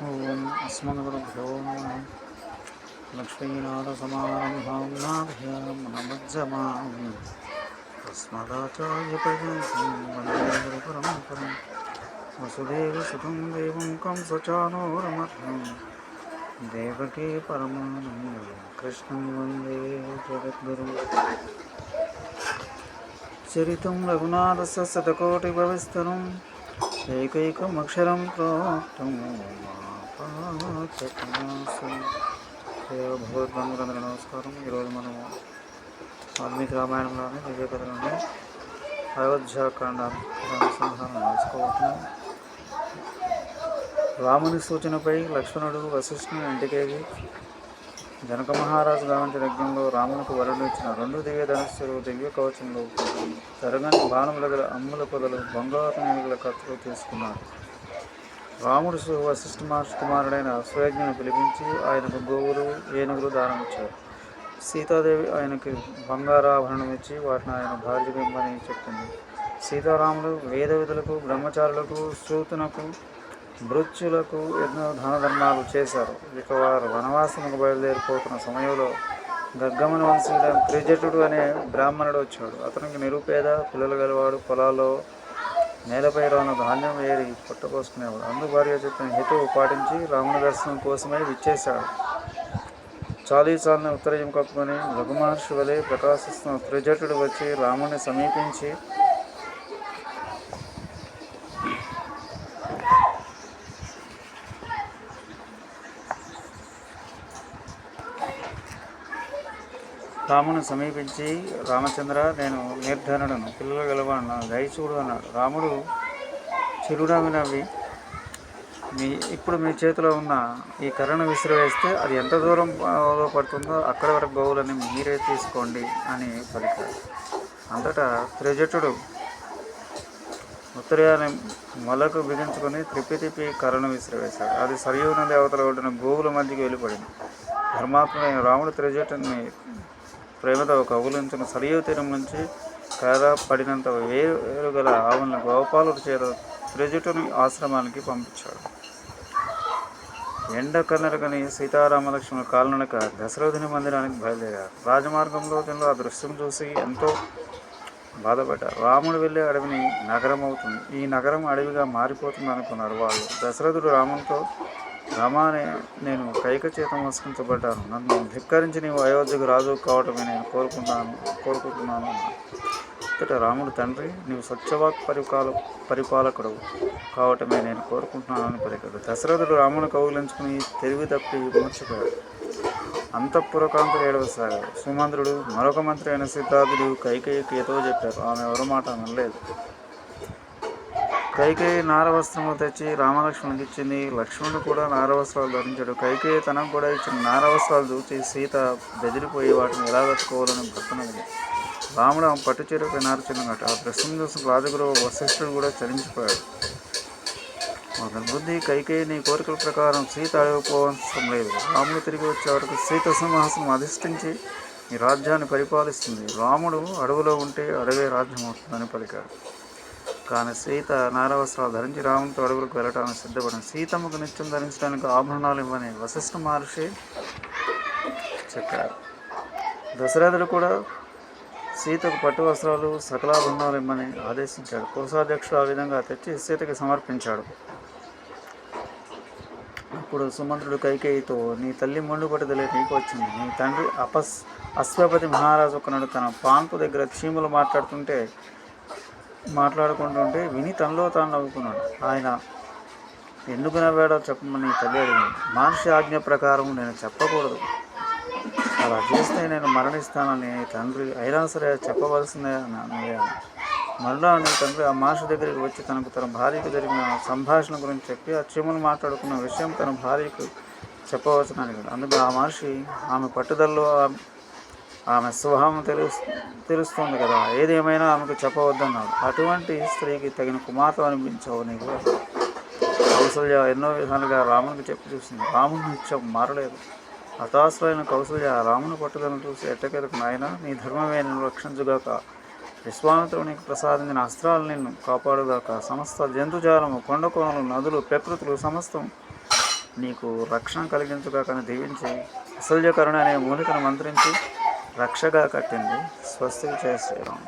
ॐ अस्मद्गुरुभ्यो लक्ष्मीनाथसमारम्भां वसुदेव नमज्जमामि तस्मदाचार्यपर्यन्तं वंदे गुरुपरम्परं वसुदेवसुतं देवं कंसचानोरमध्वं देवकी परमानन्दं, कृष्णं वंदे जगद्गुरुं। चरितं रघुनाथस्य शतकोटिभविस्तरम्। శతకోటిభవిస్తరం ఏకైకమక్షరం ప్రోక్తం భగవద్బంధులందరూ నమస్కారం ఈరోజు మనము వాల్మీకి రామాయణంలోని దివ్య అయోధ్యాకాండ అనుసంధానం నేర్చుకోవటం రాముని సూచనపై లక్ష్మణుడు వశిష్ఠుని ఇంటికేది జనక మహారాజు గావించిన యజ్ఞంలో రామునికి వరుడు ఇచ్చిన రెండు దివ్య ధనుస్సులు దివ్య కవచంలో తరగని బాణముల గల అమ్ముల పొదలు బంగారు నేనుగల కత్తులు తీసుకున్నారు. రాముడు వశిష్ఠ మహర్షి కుమారుడైన అశ్వయజ్ఞను పిలిపించి ఆయనకు గోవులు ఏనుగులు దానమిచ్చారు సీతాదేవి ఆయనకి బంగారాభరణం ఇచ్చి వాటిని ఆయన భార్య బింబని చెప్పింది. సీతారాములు వేద విధులకు బ్రహ్మచారులకు సూతునకు మృత్యులకు ఎన్నో దాన ధర్మాలు చేశారు. ఇక వారు వనవాసముకు బయలుదేరిపోతున్న సమయంలో గగ్గమన వంశీయుడైన త్రిజటుడు అనే బ్రాహ్మణుడు వచ్చాడు. అతనికి నిరుపేద పిల్లలు గలవాడు పొలాల్లో నేలపై రాను ధాన్యం ఏరి పుట్టపోసుకునేవాడు అందు భార్య చెప్పిన హితువు పాటించి రాముని దర్శనం కోసమై విచ్చేశాడు. చాలీచాలను ఉత్తరయం కప్పుకొని రఘుమహర్షి వలె ప్రకాశిస్తున్న త్రిజటుడు వచ్చి రాముని సమీపించి రామును సమీపించి రామచంద్ర నేను నిర్ధనుడను పిల్లలు గలవాడు దయచూడు అన్నాడు. రాముడు చిరునవ్వి నవ్వి మీ ఇప్పుడు మీ చేతిలో ఉన్న ఈ కర్రను విసిరివేస్తే అది ఎంత దూరం పడుతుందో అక్కడి వరకు గోవులని మీరే తీసుకోండి అని పలికాడు. అంతటా త్రిజటుడు ఉత్తరయాన్ని మొలకు బిగించుకొని త్రిప్పి తిప్పి కర్రను విసిరివేశాడు. అది సరియు నది అవతల ఒడ్డున గోవుల మధ్యకి వెళ్ళిపడింది. ధర్మాత్ముడైన రాముడు త్రిజటుని ప్రేమతో కబులించిన సరియు తీరం నుంచి పేద పడినంత వేరు గల ఆవులను గోపాలుడు చేత త్రిజటుని ఆశ్రమానికి పంపించాడు. ఎండ కన్నరకని సీతారామలక్ష్మణ కాలనడక దశరథుని మందిరానికి బయలుదేరారు. రాజమార్గంలో తినలో ఆ దృశ్యం చూసి ఎంతో బాధపడ్డారు. రాముడు వెళ్ళే అడవిని నగరం అవుతుంది ఈ నగరం అడవిగా మారిపోతుంది అనుకున్నారు వాళ్ళు. దశరథుడు రామునితో రామానే నేను కైక చేత మోసగించబడ్డాను నన్ను ధిక్కరించి నీవు అయోధ్యకు రాజు కావటమే నేను కోరుకుంటాను కోరుకుంటున్నాను అన్నాడు. రాముడు తండ్రి నీవు సత్యవాక్ పరిపాల పరిపాలకుడు కావటమే నేను కోరుకుంటున్నానని పలికాడు. దశరథుడు రాముని కౌగులించుకుని తెలివి తప్పి మూర్చిపోయాడు అంతఃపురకాంతులు ఏడవసాగారు సుమంత్రుడు మరొక మంత్రి అయిన సిద్ధార్థుడు కైకేయికి ఏదో చెప్పారు. ఆమె ఎవరు మాట వినలేదు కైకేయి నారవస్త్రము తెచ్చి రామలక్ష్మణునికి ఇచ్చింది. లక్ష్మణుడు కూడా నారవస్త్రాలు ధరించాడు. కైకేయి తనకు కూడా ఇచ్చిన నారవస్త్రాలు చూసి సీత బెదిరిపోయి వాటిని ఎలా కట్టుకోవాలని భర్తనది రాముడు ఆమె పట్టు చీరపై నార్చిన్నట్టు ఆ ప్రశ్న చూసిన రాజగురువు వశిష్ఠుడు కూడా చలించిపోయాడు. అతని బుద్ధి కైకేయి నీ కోరికల ప్రకారం సీత అడవిపోవడం లేదు. రాముడు తిరిగి వచ్చే వరకు సీత సింహాసనం అధిష్ఠించి ఈ రాజ్యాన్ని పరిపాలిస్తుంది. రాముడు అడవిలో ఉంటే అడవే రాజ్యం అవుతుందని పలికాడు. కానీ సీత నారవస్త్రాలు ధరించి రామునితో అడవులకు వెళ్ళటానికి సిద్ధపడింది సీతమ్మకు నిత్యం ధరించడానికి ఆభరణాలు ఇవ్వని వశిష్ఠ మహర్షి చెప్పారు. దశరథుడు కూడా సీతకు పట్టు వస్త్రాలు సకలాభరణాలు ఇమ్మని ఆదేశించాడు. కోశాధ్యక్షుడు ఆ విధంగా తెచ్చి సీతకి సమర్పించాడు. అప్పుడు సుమంత్రుడు కైకేయితో నీ తల్లి మొండు పట్టుదలే నీకు వచ్చింది. నీ తండ్రి అపస్ అశ్వపతి మహారాజు ఒకనాడు తన పాన్పు దగ్గర చీములు మాట్లాడుతుంటే మాట్లాడుకుంటుంటే విని తనలో తాను నవ్వుకున్నాడు. ఆయన ఎందుకు నవ్వాడో చెప్పమని తల్లి అడిగింది మహర్షి ఆజ్ఞ ప్రకారం నేను చెప్పకూడదు. అలా చేస్తే నేను మరణిస్తానని తండ్రి అయినా సరే చెప్పవలసిందే అని మరలా నీ తండ్రి ఆ మహర్షి దగ్గరికి వచ్చి తనకు తన భార్యకు జరిగిన సంభాషణ గురించి చెప్పి ఆ చీమలు మాట్లాడుకున్న విషయం తన భార్యకు చెప్పవచ్చునని అడిగాడు అందుకు ఆ మహర్షి ఆమె పట్టుదలలో ఆమె స్వభావం తెలు తెలుస్తుంది కదా. ఏదేమైనా ఆమెకు చెప్పవద్దన్నాడు. అటువంటి స్త్రీకి తగిన కుమార్తె అనిపించవు నీకు. కౌసల్య ఎన్నో విధాలుగా రామునికి చెప్పి చూసింది. రాముని నిత్యం మారలేదు. హతాశులైన కౌసల్య రాముని పట్టుదలను చూసి ఎట్టకెదకు నాయన నీ ధర్మమే నిన్ను రక్షించుగాక. విశ్వామిత్రుడు నీకు ప్రసాదించిన అస్త్రాలు నిన్ను కాపాడుగాక. సమస్త జంతుజాలము కొండ కోణలు నదులు ప్రకృతులు సమస్తం నీకు రక్షణ కలిగించుగాకని దీవించి అసల్యకరుణ అనే మూలికను మంత్రించి రక్షగా కట్టింది స్వస్తి జయ శ్రీరామ్